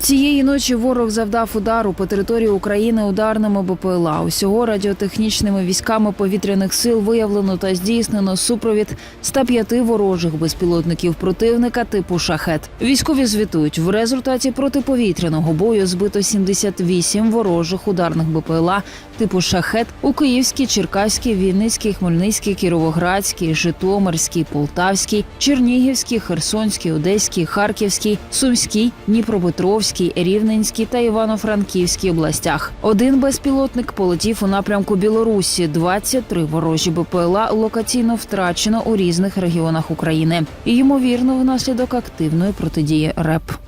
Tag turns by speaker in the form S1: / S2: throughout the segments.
S1: Цієї ночі ворог завдав удару по території України ударними БПЛА. Усього радіотехнічними військами повітряних сил виявлено та здійснено супровід 105 ворожих безпілотників противника типу шахет. Військові звітують, в результаті протиповітряного бою збито 78 ворожих ударних БПЛА типу шахет у Київській, Черкаській, Вінницькій, Хмельницькій, Кіровоградській, Житомирській, Полтавській, Чернігівській, Херсонській, Одеській, Харківській, Сумській, Дніпропетровській, Рівненській та Івано-Франківській областях. Один безпілотник полетів у напрямку Білорусі. 23 ворожі БПЛА локаційно втрачено у різних регіонах України. І ймовірно, внаслідок активної протидії РЕП.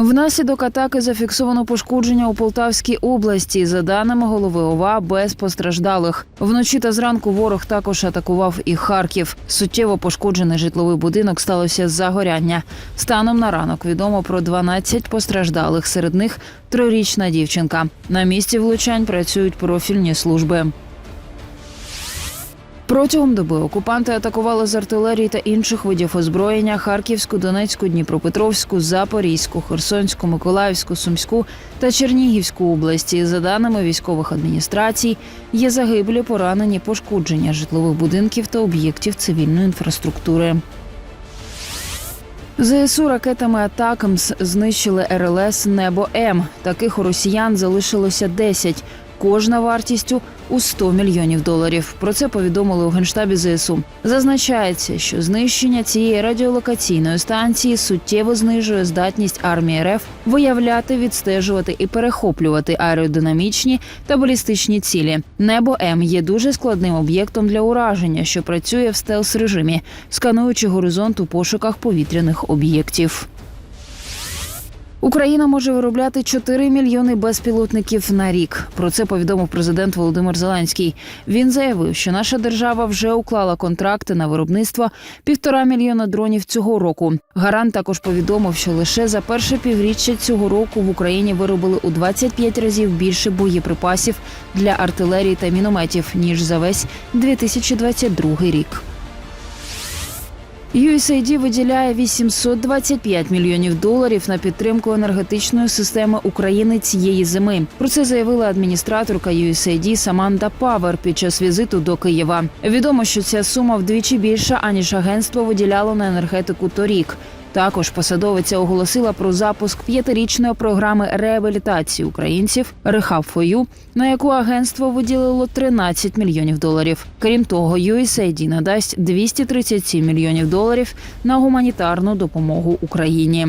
S1: Внаслідок атаки зафіксовано пошкодження у Полтавській області. За даними голови ОВА, без постраждалих. Вночі та зранку ворог також атакував і Харків. Суттєво пошкоджений житловий будинок сталося з загоряння. Станом на ранок відомо про 12 постраждалих. Серед них трирічна дівчинка. На місці влучань працюють профільні служби. Протягом доби окупанти атакували з артилерії та інших видів озброєння Харківську, Донецьку, Дніпропетровську, Запорізьку, Херсонську, Миколаївську, Сумську та Чернігівську області. За даними військових адміністрацій, є загиблі, поранені, пошкодження житлових будинків та об'єктів цивільної інфраструктури. ЗСУ ракетами Атакамс знищили РЛС Небо М. Таких у росіян залишилося 10, кожна вартістю у 100 мільйонів доларів. Про це повідомили у генштабі ЗСУ. Зазначається, що знищення цієї радіолокаційної станції суттєво знижує здатність армії РФ виявляти, відстежувати і перехоплювати аеродинамічні та балістичні цілі. Небо М є дуже складним об'єктом для ураження, що працює в стелс режимі, скануючи горизонт у пошуках повітряних об'єктів. Україна може виробляти 4 мільйони безпілотників на рік. Про це повідомив президент Володимир Зеленський. Він заявив, що наша держава вже уклала контракти на виробництво півтора мільйона дронів цього року. Гарант також повідомив, що лише за перше півріччя цього року в Україні виробили у 25 разів більше боєприпасів для артилерії та мінометів ніж за весь 2022 рік. USAID виділяє 825 мільйонів доларів на підтримку енергетичної системи України цієї зими. Про це заявила адміністраторка USAID Саманда Павер під час візиту до Києва. Відомо, що ця сума вдвічі більша аніж агентство виділяло на енергетику торік. Також посадовиця оголосила про запуск п'ятирічної програми реабілітації українців «Rehab for You», на яку агентство виділило 13 мільйонів доларів. Крім того, USAID надасть 237 мільйонів доларів на гуманітарну допомогу Україні.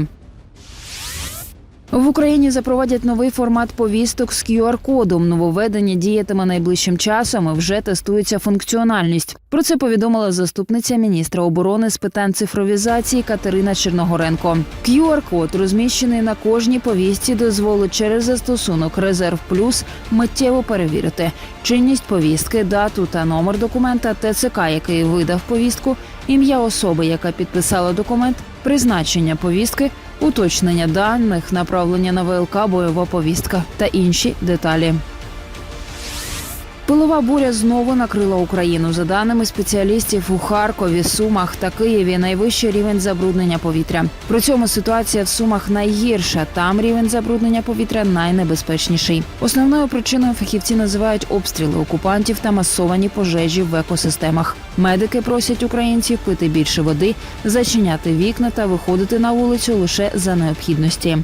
S1: В Україні запровадять новий формат повісток з QR-кодом. Нововведення діятиме найближчим часом і вже тестується функціональність. Про це повідомила заступниця міністра оборони з питань цифровізації Катерина Черногоренко. QR-код, розміщений на кожній повістці, дозволить через застосунок Резерв Плюс миттєво перевірити чинність повістки, дату та номер документа ТЦК, який видав повістку, ім'я особи, яка підписала документ, призначення повістки, уточнення даних, направлення на ВЛК, бойова повістка та інші деталі. Пилова буря знову накрила Україну. За даними спеціалістів у Харкові, Сумах та Києві найвищий рівень забруднення повітря. При цьому ситуація в Сумах найгірша. Там рівень забруднення повітря найнебезпечніший. Основною причиною фахівці називають обстріли окупантів та масовані пожежі в екосистемах. Медики просять українців пити більше води, зачиняти вікна та виходити на вулицю лише за необхідності.